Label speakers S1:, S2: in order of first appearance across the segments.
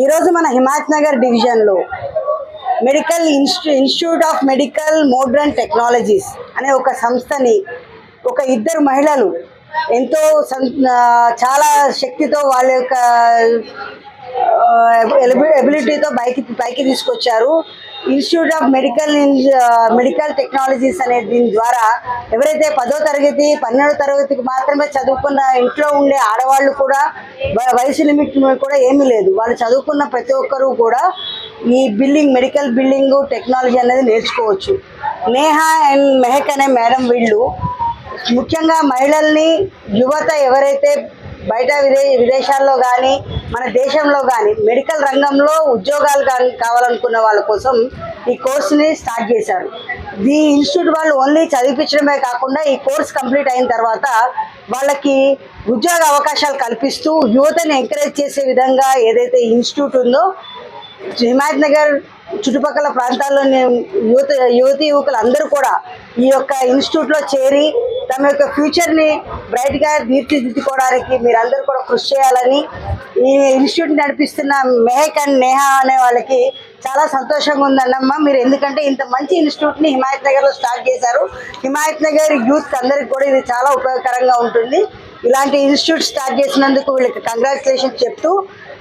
S1: ఈరోజు మన హిమాయత్ నగర్ డివిజన్లో medical institute institute of medical modern technologies అనే ఒక సంస్థని ఒక ఇద్దరు మహిళలు ఎంతో సం- చాలా శక్తితో వాళ్ళ యొక్క ఎబిలిటీతో పైకి పైకి తీసుకొచ్చారు. Institute of medical medical technologies అనే దీని ద్వారా ఎవరైతే పదో తరగతి పన్నెండో తరగతికి మాత్రమే చదువుకున్న ఇంట్లో ఉండే ఆడవాళ్ళు కూడా వ- వయసు లిమిట్ కూడా ఏమీ లేదు. వాళ్ళు చదువుకున్న ప్రతి ఒక్కరూ కూడా ఈ బిల్డింగ్ మెడికల్ బిల్డింగ్ టెక్నాలజీ అనేది నేర్చుకోవచ్చు. నేహా అండ్ మెహక్ అనే మేడం వీళ్ళు ముఖ్యంగా మహిళల్ని యువత ఎవరైతే బయట విదే విదేశాల్లో కానీ మన దేశంలో కానీ మెడికల్ రంగంలో ఉద్యోగాలు కావాలనుకున్న వాళ్ళ కోసం ఈ కోర్సుని స్టార్ట్ చేశారు. ఈ ఇన్స్టిట్యూట్ వాళ్ళు ఓన్లీ చదివించడమే కాకుండా ఈ కోర్స్ కంప్లీట్ అయిన తర్వాత వాళ్ళకి ఉద్యోగ అవకాశాలు కల్పిస్తూ యువతని ఎంకరేజ్ చేసే విధంగా ఏదైతే ఇన్స్టిట్యూట్ ఉందో హిమాయత్ నగర్ చుట్టుపక్కల ప్రాంతాల్లోని యువత యువతి యువకులు అందరూ కూడా ఈ యొక్క ఇన్స్టిట్యూట్లో చేరి తమ యొక్క ఫ్యూచర్ని బ్రైట్గా తీర్చిదిద్దుకోవడానికి మీరందరూ కూడా కృషి చేయాలని ఈ ఇన్స్టిట్యూట్ నడిపిస్తున్న మెహక్ అండ్ నేహా అనే వాళ్ళకి చాలా సంతోషంగా ఉందన్నమ్మ. మీరు ఎందుకంటే ఇంత మంచి ఇన్స్టిట్యూట్ని హిమాయత్ నగర్లో స్టార్ట్ చేశారు. హిమాయత్ నగర్ యూత్ అందరికి కూడా ఇది చాలా ఉపయోగకరంగా ఉంటుంది. ఇలాంటి ఇన్స్టిట్యూట్ స్టార్ట్ చేసినందుకు వీళ్ళకి కంగ్రాచులేషన్ చెప్తూ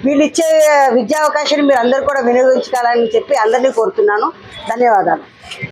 S1: వీళ్ళు ఇచ్చే విద్యా అవకాశాన్ని మీరు అందరూ కూడా వినియోగించుకోవాలని చెప్పి అందరినీ కోరుతున్నాను. ధన్యవాదాలు.